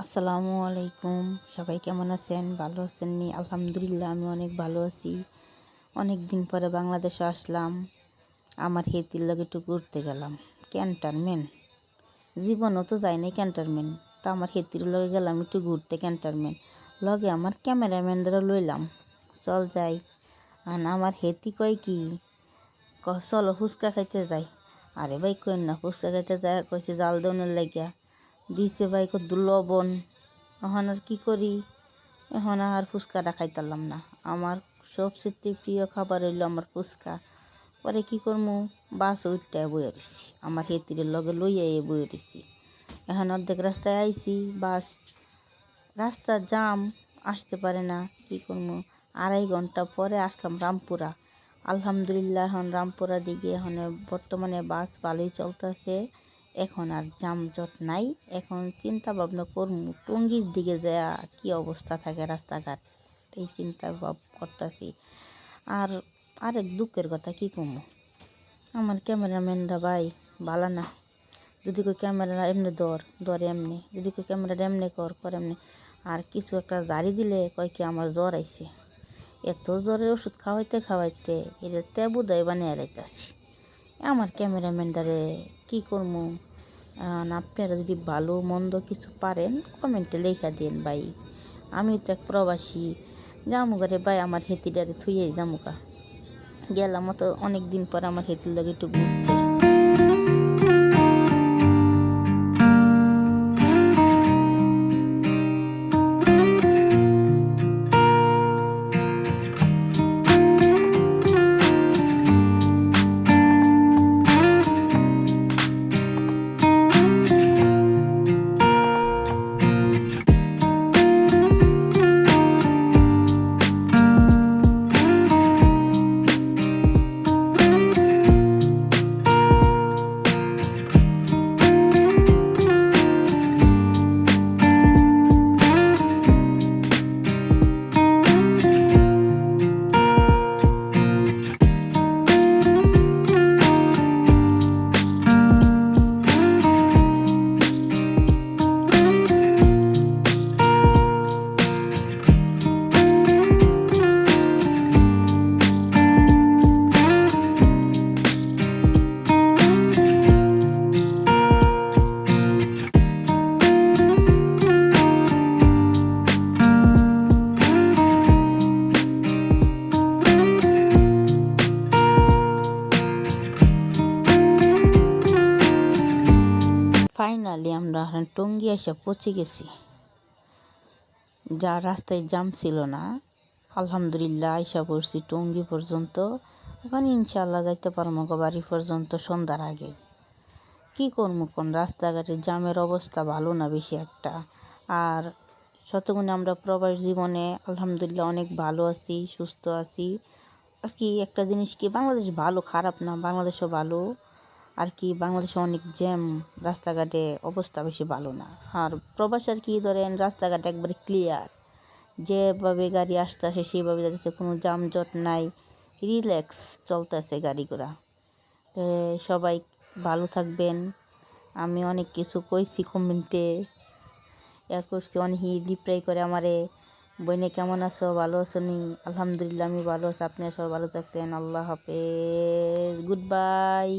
আসসালামু আলাইকুম। সবাই কেমন আছেন? ভালো আছেন নি? আলহামদুলিল্লাহ, আমি অনেক ভালো আছি। অনেক দিন পরে বাংলাদেশে আসলাম। আমার হেতির লগে একটু ঘুরতে গেলাম। ক্যান্টারমেন্ট জীবনও তো যাই নাই ক্যান্টারমেন্ট তা আমার হেতির লগে গেলাম একটু ঘুরতে ক্যান্টারমেন্ট লগে আমার ক্যামেরাম্যানরা লইলাম। চল যাই। আর আমার হেতি কয় কি? চলো ফুচকা খাইতে যাই। আরে ভাই কই না, ফুচকা খাইতে যায়, কইছে জাল দেওয়ানের লাগিয়া। দিছে ভাই কত লবণ। এখন আর কী করি? এখন আর ফুচকাটা খাইতারলাম না। আমার সবচেয়ে প্রিয় খাবার হইল আমার ফুচকা। পরে কী করমু? বাস উঠতে বয়ে রয়েছি আমার হেতিরের লগে লইয়া বয়ে রয়েছি এখন অর্ধেক রাস্তায় আইছি, বাস। রাস্তা জাম, আসতে পারে না। কি করব আড়াই ঘণ্টা পরে আসলাম রামপুরা। আলহামদুলিল্লাহ, এখন রামপুরা দিকে এখন বর্তমানে বাস ভালোই চলতেছে। এখন আর যানজট নাই। এখন চিন্তা ভাবনা করমু টঙ্গির দিকে যা কি অবস্থা থাকে রাস্তাঘাট, এই চিন্তা ভাব করতেছি। আর আরেক দুঃখের কথা কি কমু? আমার ক্যামেরাম্যানরা ভাই ভালো না। যদি কেউ ক্যামেরা এমনি দর দর এমনি। যদি কেউ ক্যামেরাটা এমনি কর কর এমনি। আর কিছু একটা দাড়ি দিলে কয় কি আমার জ্বর আইছে। এত জ্বরের ওষুধ খাওয়াইতে খাওয়াইতে এটা তেবু দেয় বানিয়ে রাইতাছি। আমার ক্যামেরাম্যানটারে কি করব আপনারা যদি ভালো মন্দ কিছু পারেন, কমেন্টে লেখা দিন ভাই। আমি তো এক প্রবাসী। জামুগারে ভাই, আমার হেতিডারে থুয়ে জামুকা গেলাম তো অনেক দিন পর আমার হেতির লগে একটু ঘুরতে। ফাইনালি আমরা টঙ্গি এসে পৌঁছে গেছি। যা রাস্তায় জাম ছিল না। আলহামদুলিল্লাহ, আইসা পড়ছি টঙ্গি পর্যন্ত। ওখানে ইনশাল্লাহ যাইতে পারব বাড়ি পর্যন্ত সন্ধ্যার আগে। কি করব কোন রাস্তাঘাটে জামের অবস্থা ভালো না বেশি একটা? আর শতগুণে আমরা প্রবাস জীবনে আলহামদুলিল্লাহ অনেক ভালো আছি, সুস্থ আছি। আর কি একটা জিনিস কি, বাংলাদেশ ভালো, খারাপ না, বাংলাদেশও ভালো। আর কি বাংলাদেশে অনেক জ্যাম, রাস্তাঘাটে অবস্থা বেশি ভালো না। আর প্রবাস আর কি ধরেন, রাস্তাঘাট একবারে ক্লিয়ার যেভাবে গাড়ি আসতে আসে সেইভাবে যাচ্ছে, কোনো যানজট নাই রিল্যাক্স চলতেছে গাড়ি ঘোড়া তো সবাই ভালো থাকবেন। আমি অনেক কিছু কইছি কমেন্টে ইয়া করছি অনেকেই রিপ্লাই করে আমারে। বইনে কেমন আছো? ভালো আছো নি? আলহামদুলিল্লাহ, আমি ভালো আছি। আপনি সবাই ভালো থাকতেন। আল্লাহ হাফেজ। Good bye